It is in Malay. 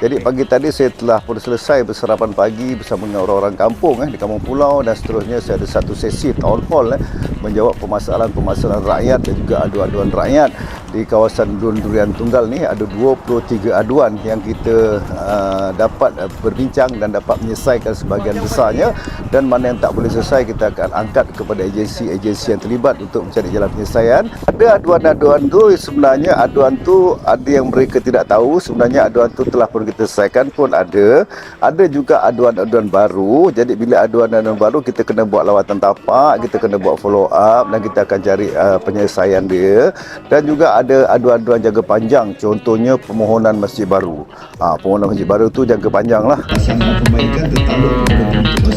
Jadi pagi tadi saya telah pun selesai bersarapan pagi bersama dengan orang-orang kampung eh, di Kampung Pulau dan seterusnya. Saya ada satu sesi town hall eh, menjawab permasalahan-permasalahan rakyat dan juga aduan-aduan rakyat di kawasan Dun Durian Tunggal ni ada 23 aduan yang kita uh, dapat uh, berbincang dan dapat menyelesaikan sebahagian besarnya dan mana yang tak boleh selesai kita akan angkat kepada agensi-agensi yang terlibat untuk mencari jalan penyelesaian. Ada aduan-aduan tu sebenarnya aduan tu ada yang mereka tidak tahu sebenarnya aduan tu telah pun kita selesaikan pun ada. Ada juga aduan-aduan baru. Jadi bila aduan-aduan baru kita kena buat lawatan tapak, kita kena buat follow up dan kita akan cari uh, penyelesaian dia dan juga ada aduan-aduan jangka panjang contohnya permohonan masjid baru. Ha, permohonan masjid baru tu jangka panjang lah. Sangat perbaikan tertakluk kepada